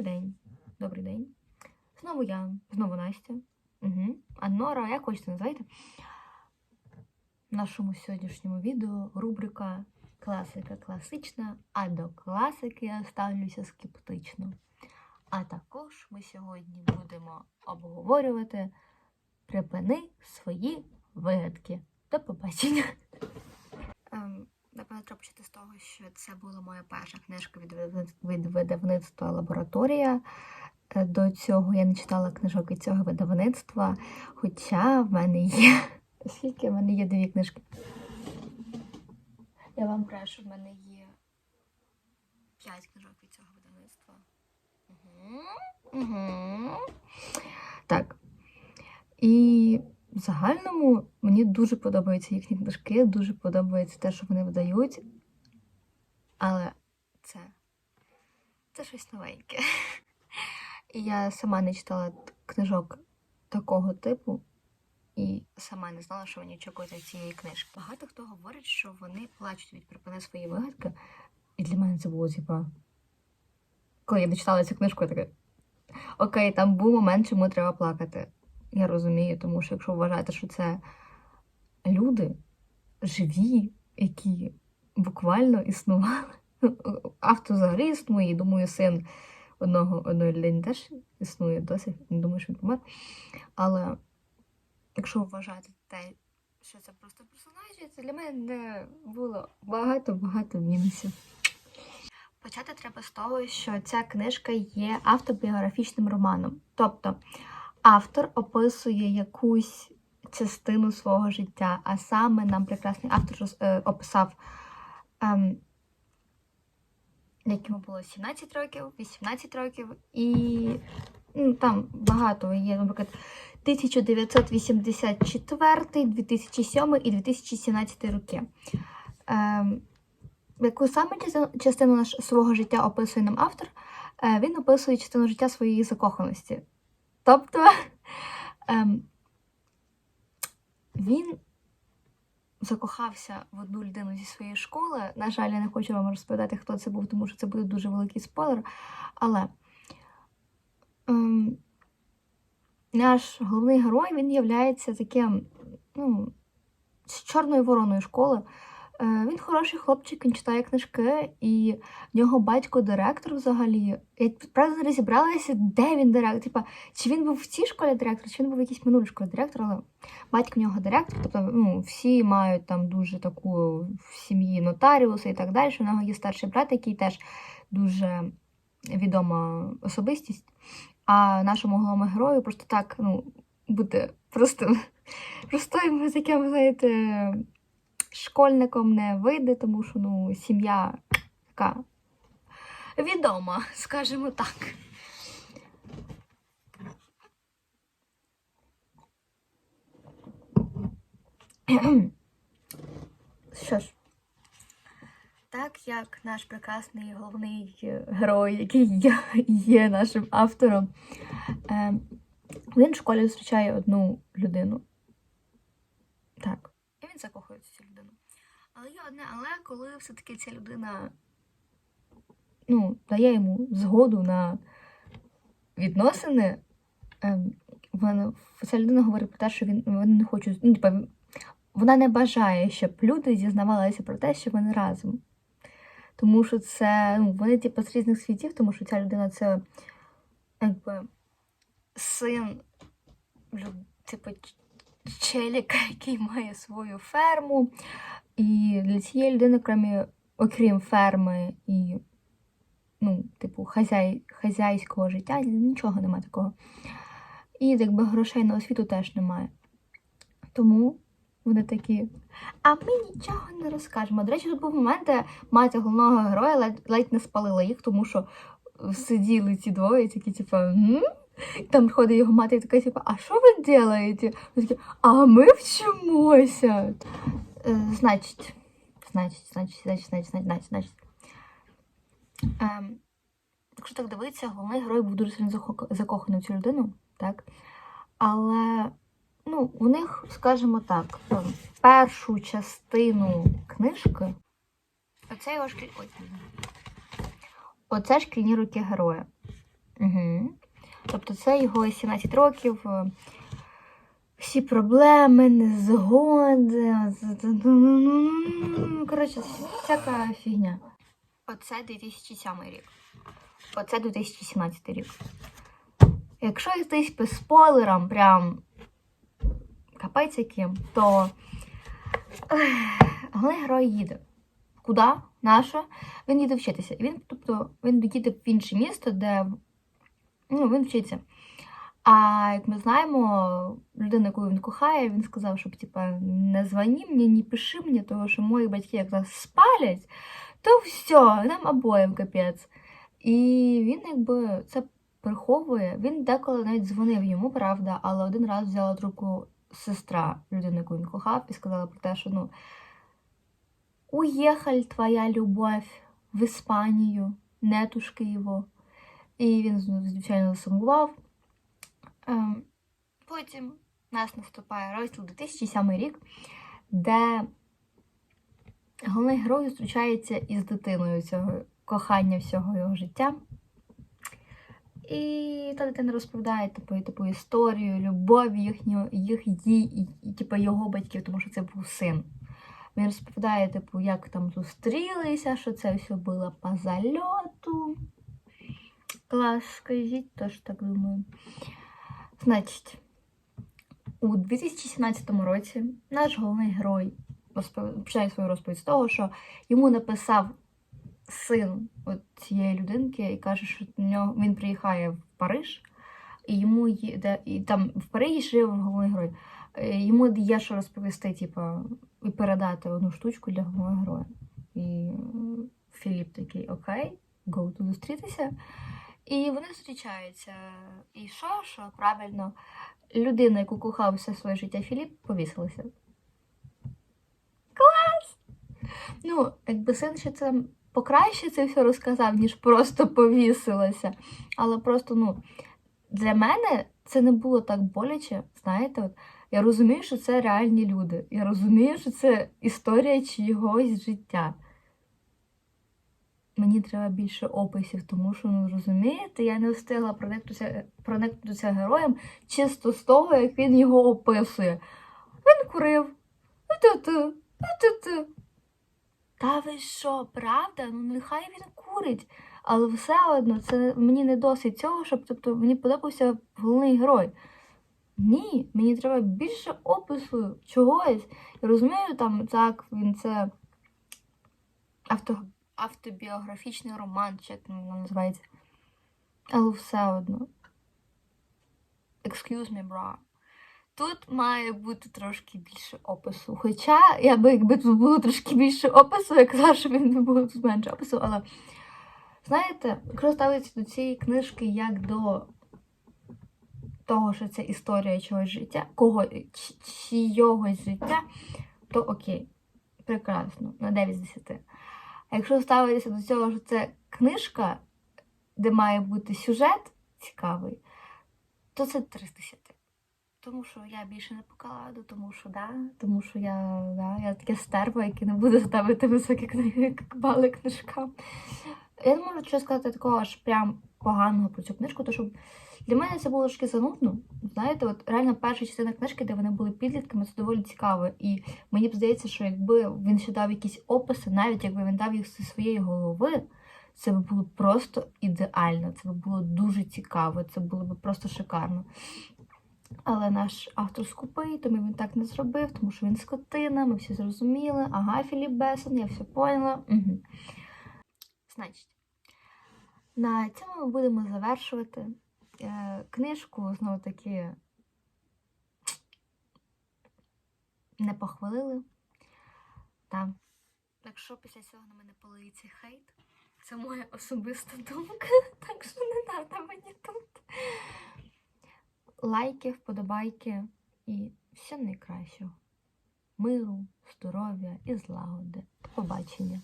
Добрий день. Добрий день. Знову я, знову Настя. Угу. А Нора, як хочете називайте. В нашому сьогоднішньому відео рубрика Класика класична, а до класики я ставлюся скептично. А також ми сьогодні будемо обговорювати Припини свої вигадки. До побачення. Напевно, треба почати з того, що це була моя перша книжка від, від видавництва Лабораторія. Е, До цього я не читала книжок від цього видавництва, хоча в мене є. Скільки в мене є дві книжки? Я вам що в мене є п'ять книжок від цього видавництва. Угу. Угу. Так. І в загальному мені дуже подобаються їхні книжки, дуже подобається те, що вони видають. Але це, це щось новеньке. І я сама не читала книжок такого типу, і сама не знала, що мені очікувати від цієї книжки. Багато хто говорить, що вони плачуть від припини свої вигадки. І для мене це було типа. Коли я дочитала цю книжку, я така. Окей, там був момент, чому треба плакати. Я розумію, тому що якщо вважаєте, що це люди живі, які буквально існували. Взагалі існує, думаю, син одного одної людини теж існує досі. Не думаю, що він помер. Але якщо вважаєте те, що це просто персонажі, це для мене було багато-багато мінусів. Почати треба з того, що ця книжка є автобіографічним романом. Тобто автор описує якусь частину свого життя, а саме нам прекрасний автор е, описав, ем, як йому було 17 років, 18 років, і ну, там багато є, наприклад, 1984, 2007 і 2017 роки. Ем, яку саме частину- свого життя описує нам автор, Е, він описує частину життя своєї закоханості. Тобто ем, він закохався в одну людину зі своєї школи. На жаль, я не хочу вам розповідати, хто це був, тому що це буде дуже великий спойлер. Але ем, наш головний герой він являється таким, ну, з чорною вороною школи. Е, Він хороший хлопчик, він читає книжки, і в нього батько директор взагалі. Я правда не розібралася, де він директор. Типа, чи він був в цій школі директор, чи він був в якійсь минулій школі директор, але батько в нього директор, тобто ну, всі мають там дуже таку в сім'ї нотаріуси і так далі. У нього є старший брат, який теж дуже відома особистість. А нашому головному герою просто так, ну, бути просто простим таким, знаєте, школьником не вийде, тому що ну, сім'я така відома, скажімо так. Що ж, так як наш прекрасний головний е, герой, який є, нашим автором, е, він в школі зустрічає одну людину. Так. Закохується цю людину. Але є одне, але коли все-таки ця людина ну, дає йому згоду на відносини, ем, вона, ця людина говорить про те, що він вони не хочуть. Ну, типа, вона не бажає, щоб люди дізнавалися про те, що вони разом. Тому що це ну, вони типу, з різних світів, тому що ця людина це якби син типу, челіка, який має свою ферму. І для цієї людини, крім, окрім ферми і ну, типу, хазяй, хазяйського життя, нічого немає такого. І якби грошей на освіту теж немає. Тому вони такі. А ми нічого не розкажемо. До речі, тут був момент, де мати головного героя ледь, ледь не спалила їх, тому що сиділи ці двоє, такі, типу, там приходить його мати і така, типу, а що ви робите? А ми вчимося. Е, значить, значить, значить, значить, значить, значить, значить. Ем, якщо так дивитися, головний герой був дуже сильно закоханий в цю людину, так? Але ну, у них, скажімо так, ем, першу частину книжки. Оце його шкіль... Оце шкільні руки героя. Угу. Тобто це його 17 років. е, Всі проблеми, незгоди. Коротше, всяка фігня. Оце 2007 рік. Оце 2017 рік. Якщо йтись по спойлерам, прям капець яким, то головний герой їде. Куди? Наша? Він їде вчитися. Він, тобто, він їде в інше місто, де ну, він вчиться. А як ми знаємо, людина, яку він кохає, він сказав, щоб типа не дзвони мені, не пиши мені, тому що мої батьки як нас спалять, то все, нам обоїм капець. І він якби це приховує. Він деколи навіть дзвонив йому, правда, але один раз взяла трубку сестра людини, яку він кохав, і сказала про те, що ну уїхаль твоя любов в Іспанію, нетушки його. І він, звичайно, засумував. Ем, Потім нас наступає розділ 2007 рік, де головний герой зустрічається із дитиною цього кохання всього його життя. І та дитина розповідає типу, типу історію, любов їхню, їх її і, типу, його батьків, тому що це був син. Він розповідає, типу, як там зустрілися, що це все було по зальоту. Клас, скажіть, теж так думаю. Значить, у 2017 році наш головний герой розпов- свою розповідь з того, що йому написав син от цієї людинки і каже, що нього він приїхає в Париж, і йому є, і там в Парижі жив головний герой. Е, Йому є що розповісти, типу, і передати одну штучку для головного героя. І Філіп такий, окей, go зустрітися. І вони зустрічаються. І що, що правильно, людина, яку кохав все своє життя Філіп, повісилася. Клас! Ну, якби син ще це покраще це все розказав, ніж просто повісилася. Але просто, ну, для мене це не було так боляче, знаєте, от, я розумію, що це реальні люди. Я розумію, що це історія чогось життя. Мені треба більше описів, тому що, ну розумієте, я не встигла проникнутися, проникнутися героєм чисто з того, як він його описує. Він курив. Та ви що, правда? Ну нехай він курить. Але все одно це мені не досить цього, щоб тобто, мені подобався головний герой. Ні, мені треба більше опису чогось. Я розумію, там так, він це авто, автобіографічний роман, чи як воно називається. Але все одно. Excuse me, bro. Тут має бути трошки більше опису. Хоча, я би, якби тут було трошки більше опису, я казала, що він не було тут менше опису, але знаєте, якщо ставитися до цієї книжки як до того, що це історія чогось життя, кого, чи- чийогось життя, то окей, прекрасно, на 9 з 10. А якщо ставитися до цього, що це книжка, де має бути сюжет цікавий, то це 3 з 10. Тому що я більше не покладу, тому що да, тому що я, да, я таке стерва, яке не буде ставити високі книги, бали книжкам. Я не можу чого сказати такого аж прям поганого про цю книжку, тому що для мене це було трошки занудно. Знаєте, от реально перша частина книжки, де вони були підлітками, це доволі цікаво. І мені б здається, що якби він ще дав якісь описи, навіть якби він дав їх зі своєї голови, це б було просто ідеально, це б було дуже цікаво, це було б просто шикарно. Але наш автор скупий, тому він так не зробив, тому що він скотина, ми всі зрозуміли. Ага, Філіп Бесон, я все поняла. Угу. Значить, на цьому ми будемо завершувати е, книжку, знову таки не похвалили. Так. Якщо після цього на мене полиється хейт, це моя особиста думка, так що не треба мені тут. Лайки, вподобайки і все найкращого. Миру, здоров'я і злагоди. До побачення.